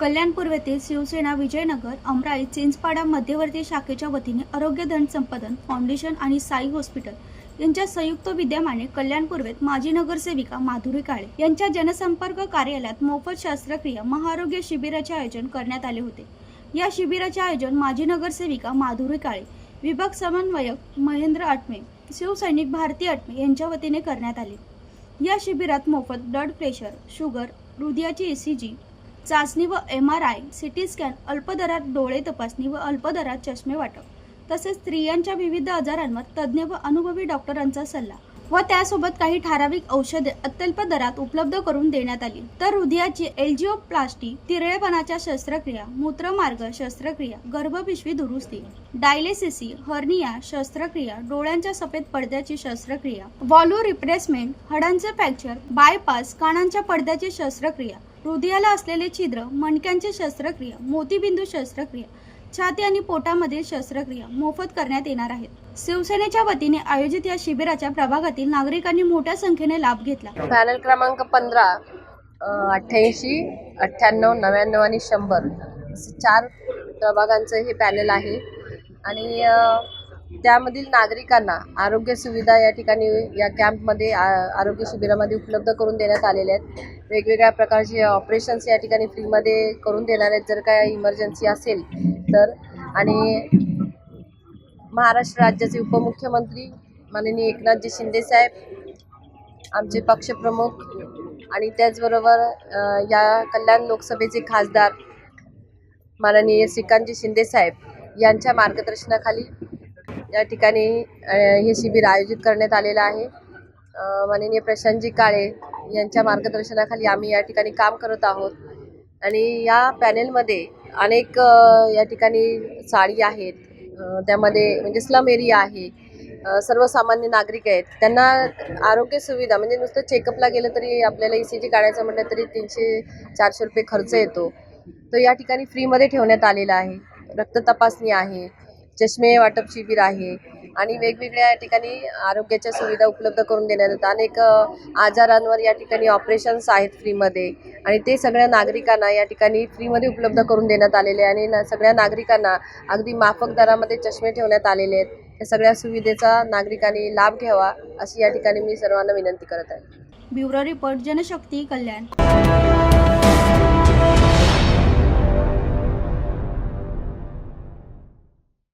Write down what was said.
कल्याणपूर्वेतील शिवसेना विजयनगर अमराई चिंचपाडा मध्यवर्ती शाखेच्या वतीने आरोग्य धन संपादन फाउंडेशन आणि साई हॉस्पिटल यांच्या संयुक्त विद्यमाने कल्याण पूर्वेत माजी नगरसेविका माधुरी काळे यांच्या जनसंपर्क कार्यालयात मोफत शस्त्रक्रिया महाआरोग्य शिबिराचे आयोजन करण्यात आले होते. या शिबिराचे आयोजन माजी नगरसेविका माधुरी काळे विभाग समन्वयक महेंद्र आटमे शिवसैनिक भारती आटमे यांच्या वतीने करण्यात आले. या शिबिरात मोफत ब्लड प्रेशर शुगर हृदयाची ईसीजी चाचणी व M R I C T scan अल्प दरात डोळे तपासणी व अल्प दरात चष्मे वाटप. तसेच स्त्रियांच्या विविध आजारांवर तज्ज्ञ व अनुभवी डॉक्टरांचा सल्ला. व त्यासोबत काही ठराविक औषधे अत्यल्प दरात उपलब्ध करून देण्यात आली. तर हृदयाची एल्जिओप्लास्टी तिरळेपणाच्या शस्त्रक्रिया मूत्रमार्ग शस्त्रक्रिया गर्भपिशवी दुरुस्ती डायलेसिसी हर्निया शस्त्रक्रिया डोळ्यांच्या सफेद पडद्याची शस्त्रक्रिया वॉल्यू रिप्लेसमेंट हाडांचे फ्रॅक्चर बायपास कानांच्या पडद्याची शस्त्रक्रिया हृदयाला असलेले छिद्र मणक्यांची शस्त्रक्रिया मोतीबिंदू शस्त्रक्रिया छाती आणि पोटामधील शस्त्रक्रिया मोफत करण्यात येणार आहेत. शिवसेनेच्या वतीने आयोजित या शिबिराच्या प्रभागातील नागरिकांनी मोठ्या संख्येने लाभ घेतला. पॅनल क्रमांक पंधरा अठ्ठ्याऐंशी अठ्ठ्याण्णव नव्याण्णव आणि शंभर. चार प्रभागांचं हे पॅनल आहे. आणि त्यामधील नागरिकांना आरोग्य सुविधा या ठिकाणी या कॅम्पमध्ये आ- आरोग्य शिबिरामध्ये उपलब्ध करून देण्यात आलेल्या आहेत. वेगवेगळ्या प्रकारचे ऑपरेशन्स या ठिकाणी फ्रीमध्ये करून देणार आहेत. जर काय इमर्जन्सी असेल तर. आणि महाराष्ट्र राज्याचे उपमुख्यमंत्री माननीय एकनाथजी शिंदेसाहेब आमचे पक्षप्रमुख आणि त्याचबरोबर या कल्याण लोकसभेचे खासदार माननीय श्रीकांतजी शिंदेसाहेब यांच्या मार्गदर्शनाखाली या ठिकाणी हे शिबिर आयोजित करण्यात आलेलं आहे. माननीय प्रशांतजी काळे यांच्या मार्गदर्शनाखाली आम्ही या ठिकाणी काम करत आहोत. आणि या पॅनेलमध्ये अनेक या ठिकाणी साडी आहेत. त्यामध्ये म्हणजे स्लम एरिया आहे. सर्वसामान्य नागरिक आहेत. त्यांना आरोग्य सुविधा म्हणजे नुसतं चेकअपला गेलं तरी आपल्याला ई सी जी काढायचं म्हटलं तरी तीनशे चारशे रुपये खर्च येतो. तो या ठिकाणी फ्रीमध्ये ठेवण्यात आलेला आहे. रक्त तपासणी आहे. चष्मे वाटप शिबिर आहे आणि वेगवेगळ्या या ठिकाणी आरोग्याच्या सुविधा उपलब्ध करून देण्यात येतात. अनेक आजारांवर या ठिकाणी ऑपरेशन्स आहेत फ्रीमध्ये आणि ते सगळ्या नागरिकांना या ठिकाणी फ्रीमध्ये उपलब्ध करून देण्यात आलेले आहे. आणि ना सगळ्या नागरिकांना अगदी माफक दरामध्ये चष्मे ठेवण्यात आलेले आहेत. या सगळ्या सुविधेचा नागरिकांनी लाभ घ्यावा अशी या ठिकाणी मी सर्वांना विनंती करत आहे. Bureau report Janshakti Kalyan.